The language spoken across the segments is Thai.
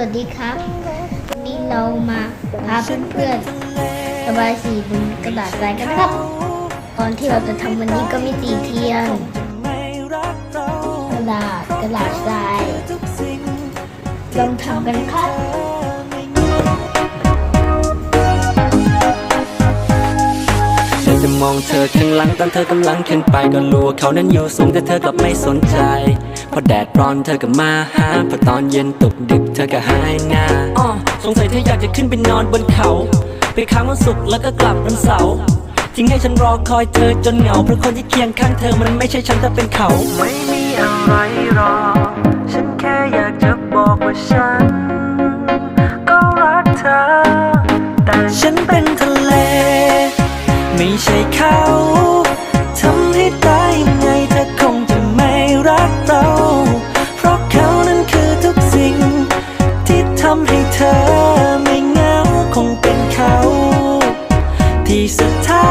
วัสดีครับ วันนี้เรามาพาเพื่อนๆระบายสีบนกระดาษทรายกันครับ ตอนที่เราจะทำวันนี้ก็มีสีเทียน กระดาษกระดาษทรายลองทำกันครับฉันจะมองเธอข้างหลังตอนเธอกำลังขึ้นไปก็รู้ว่าเขานั้นอยู่สูงแต่เธอกลับไม่สนใจ พอแดดร้อนเธอก็มาหา พอตอนเย็นตกดึกเธอก็หายหน้าอ้อสงสัยเธออยากจะขึ้นไปนอนบนเขา ไปค้างวันศุกร์แล้วก็กลับวันเสาร์ทิ้งให้ฉันรอคอยเธอจนเหงาเพราะคนที่เคียงข้างเธอมันไม่ใช่ฉันแต่เป็นเขา ไม่มีอะไรหรอกฉันแค่อยากจะบอกว่าฉัน ก็รักเธอ แต่ฉันเป็นทะเล ไม่ใช่เขา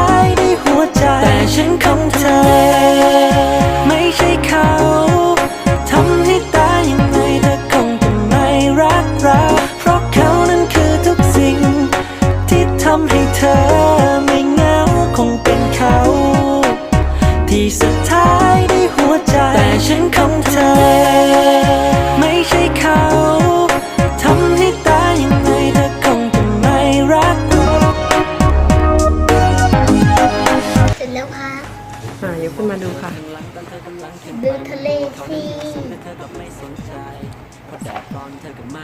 ายได้หัวใจ แต่ฉันของเธอ ไม่ใช่เขาทำให้ตายยังไงเธอคงจะไม่รักเรา เพราะเขานั้นคือทุกสิ่ง ที่ทำให้เธอไม่เหงาคงเป็นเขา ที่สุดท้ายได้หัวใจ แต่ฉันของเธอ อ่ายกขึ้นมาดูค่ะ ดูทะเลสิ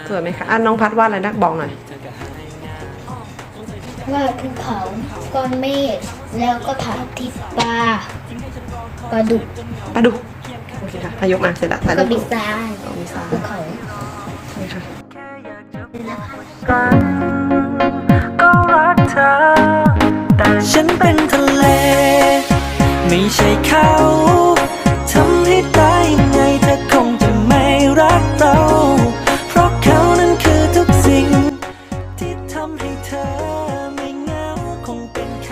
สวยไหมคะอะน้องพัดวาดอะไรนักบอกหน่อย ว่าภูเขาก้อนเมฆแล้วก็ถ่ายทิศปลาปลาดุกปลาดุกโอเคค่ะอายกมาเสร็จแล้วแล้วถ่ายก็รูมีปทรายเอามีทรายภูเขานี่ค่ะก็ ไม่ใช่เขา